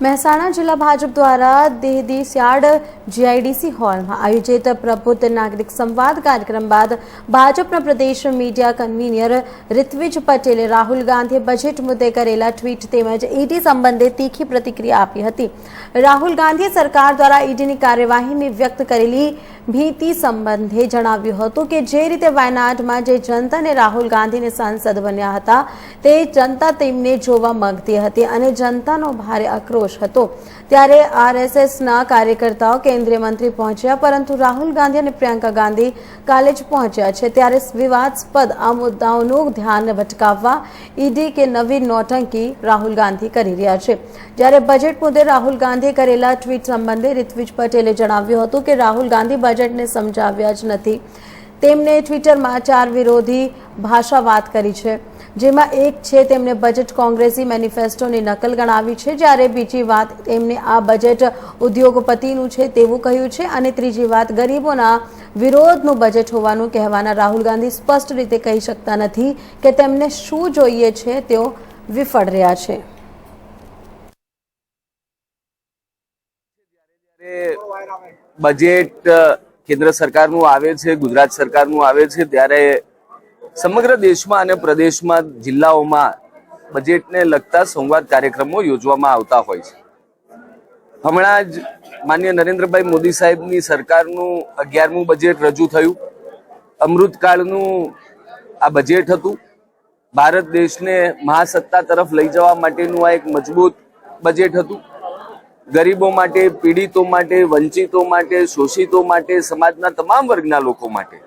મહેસાણા જિલ્લા ભાજપ દ્વારા દેહદી સ્યાડ જીઆઈડીસી હોલમાં આયોજિત પ્રબુદ્ધ નાગરિક સંવાદ કાર્યક્રમ બાદ ભાજપના પ્રદેશ મીડિયા કન્વીનર ઋત્વિજ પટેલે રાહુલ ગાંધીએ બજેટ મુદ્દે કરેલા ટ્વીટ તેમજ ઈડી સંબંધે તીખી પ્રતિક્રિયા આપી હતી. રાહુલ ગાંધીએ સરકાર દ્વારા ઈડીની કાર્યવાહીની વ્યક્ત કરેલી ભીતિ સંબંધે જણાવ્યું હતું કે જે રીતે વાયનાડમાં જે જનતાને રાહુલ ગાંધીને સાંસદ બન્યા હતા, તે જનતા તેમને જોવા માંગતી હતી અને જનતાનો ભારે આક્રોશ હતો. ત્યારે આરએસએસના કાર્યકર્તાઓ કેન્દ્રીય મંત્રી પહોંચ્યા, પરંતુ રાહુલ ગાંધી અને પ્રિયંકા ગાંધી કાલે જ પહોંચ્યા છે. ત્યારે વિવાદસ્પદ આ મુદ્દાઓનું ધ્યાન ભટકાવવા ઈડી કે નવી નોટંકી રાહુલ ગાંધી કરી રહ્યા છે. જ્યારે બજેટ મુદ્દે રાહુલ ગાંધીએ કરેલા ટ્વીટ સંબંધે ઋત્વિજ પટેલે જણાવ્યું હતું કે રાહુલ ગાંધી બજેટને સમજાવ્યા જ નથી. તેમને ટ્વિટરમાં ચાર વિરોધી ભાષા વાત કરી છે, જેમાં એક છે તેમણે બજેટ કોંગ્રેસી મેનિફેસ્ટોની નકલ ગણાવી છે, જ્યારે બીજી વાત તેમણે આ બજેટ ઉદ્યોગપતિનું છે તેવું કહ્યું છે અને ત્રીજી વાત ગરીબોના વિરોધનું બજેટ હોવાનું કહેવાના રાહુલ ગાંધી સ્પષ્ટ રીતે કહી શકતા નથી કે તેમને શું જોઈએ છે, તેઓ વિફળ રહ્યા છે. બજેટ કેન્દ્ર સરકારનું આવે છે, ગુજરાત સરકારનું આવે છે, ત્યારે સમગ્ર દેશમાં અને પ્રદેશમાં જિલ્લાઓમાં બજેટને લગતા સંવાદ કાર્યક્રમો યોજવામાં આવતા હોય છે. હમણાં જ માન્ય નરેન્દ્રભાઈ મોદી સાહેબની સરકારનું અગિયારમું બજેટ રજૂ થયું. અમૃતકાળનું આ બજેટ હતું. ભારત દેશને મહાસત્તા તરફ લઈ જવા માટેનું આ એક મજબૂત બજેટ હતું. ગરીબો માટે, પીડિતો માટે, વંચિતો માટે, શોષિતો માટે, સમાજના તમામ વર્ગના લોકો માટે,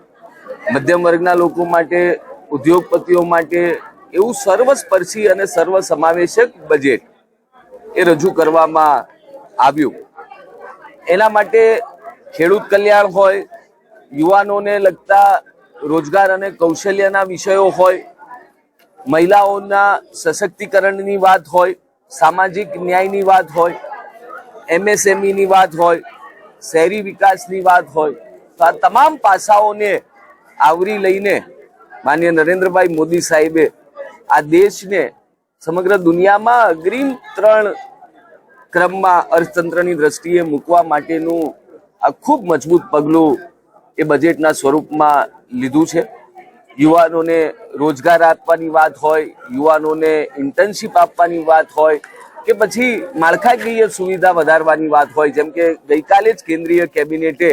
મધ્યમ વર્ગના લોકો માટે, ઉદ્યોગપતિઓ માટે એવું સર્વસ્પર્શી અને સર્વ સમાવેશક બજેટ એ રજૂ કરવામાં આવ્યું. એના માટે ખેડૂત કલ્યાણ હોય, યુવાનોને લગતા રોજગાર અને કૌશલ્યના વિષયો હોય, મહિલાઓના સશક્તિકરણની વાત હોય, સામાજિક ન્યાયની વાત હોય એમએસએમઈ ની વાત હોય, શહેરી વિકાસની વાત હોય, તો આ તમામ પાસાઓને આવરી લઈને માન્ય નરેન્દ્રભાઈ મોદી સાહેબે આ દેશને સમગ્ર દુનિયામાં અગ્રીમ ત્રણ ક્રમમાં અર્થતંત્રની દ્રષ્ટિએ મૂકવા માટેનું આ ખૂબ મજબૂત પગલું એ બજેટના સ્વરૂપમાં લીધું છે. યુવાનોને રોજગાર આપવાની વાત હોય, યુવાનોને ઇન્ટર્નશીપ આપવાની વાત હોય કે પછી માળખાકીય સુવિધા વધારવાની વાત હોય, જેમ કે ગઈકાલે જ કેન્દ્રીય કેબિનેટે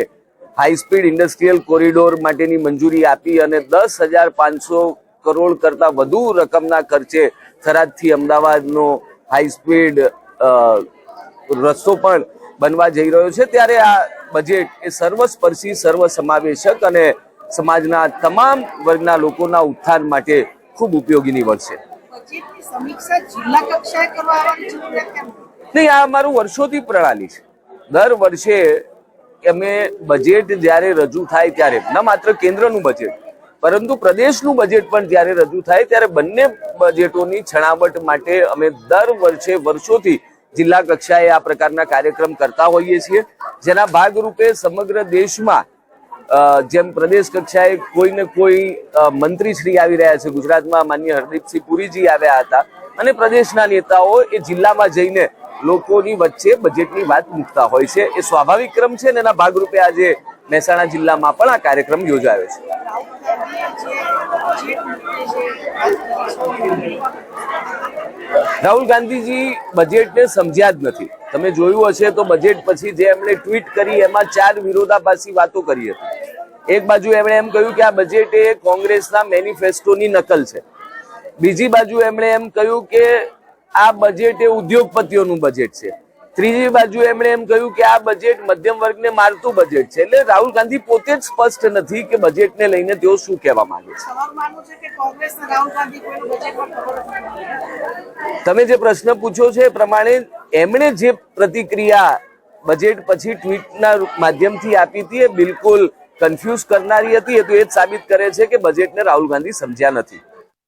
હાઈ સ્પીડ ઇન્ડસ્ટ્રીયલ કોરિડોર માટેની મંજૂરી આપી અને દસ હજાર પાંચસો કરોડ કરતા વધુ રકમના ખર્ચે થરાદથી અમદાવાદનો હાઈ સ્પીડ રસ્તો પણ બનવા જઈ રહ્યો છે. ત્યારે આ બજેટ એ સર્વસ્પર્શી, સર્વસમાવેશક અને સમાજના તમામ વર્ગના લોકોના ઉત્થાન માટે ખૂબ ઉપયોગી નીવડશે. નહીં, આ અમારું વર્ષોથી પ્રણાલી છે. દર વર્ષે અમે બજેટ જ્યારે રજૂ થાય ત્યારે, ન માત્ર કેન્દ્રનું બજેટ, પરંતુ પ્રદેશનું બજેટ પણ જ્યારે રજૂ થાય ત્યારે બંને બજેટોની છણાવટ માટે અમે દર વર્ષે, વર્ષોથી જિલ્લા કક્ષાએ આ પ્રકારના કાર્યક્રમ કરતા હોઈએ છીએ, જેના ભાગરૂપે સમગ્ર દેશમાં જેમ પ્રદેશ કક્ષાએ કોઈ ને કોઈ મંત્રીશ્રી આવી રહ્યા છે, ગુજરાતમાં માન્ય હરદીપસિંહ પુરીજી આવ્યા હતા અને પ્રદેશના નેતાઓ એ જિલ્લામાં જઈને લોકોની વચ્ચે બજેટની વાત મૂકતા હોય છે. એ સ્વાભાવિક ક્રમ છે ને એના ભાગરૂપે આજે મહેસાણા જિલ્લામાં પણ આ કાર્યક્રમ યોજાયો છે. રાહુલ ગાંધીજી બજેટને સમજ્યા જ નથી. તમે જોયું હશે તો બજેટ પછી જે એમણે ટ્વીટ કરી એમાં ચાર વિરોધાભાસી વાતો કરી હતી. એક બાજુ એમણે એમ કહ્યું કે આ બજેટ એ કોંગ્રેસના મેનિફેસ્ટોની નકલ છે. બીજી બાજુ એમણે એમ કહ્યું કે આ બજેટ એ ઉદ્યોગપતિઓનું બજેટ છે. ત્રીજી બાજુ એમણે એમ કહ્યું કે આ બજેટ મધ્યમ વર્ગને મારતું બજેટ છે. એટલે રાહુલ ગાંધી પોતે જ સ્પષ્ટ નથી કે બજેટને લઈને તેઓ શું કહેવા માંગે છે. તમે જે પ્રશ્ન પૂછ્યો છે એ પ્રમાણે એમણે જે પ્રતિક્રિયા બજેટ પછી ટ્વીટના માધ્યમથી આપી હતી એ બિલકુલ કન્ફ્યુઝ કરનારી હતી. એ તો એ જ સાબિત કરે છે કે બજેટને રાહુલ ગાંધી સમજ્યા નથી.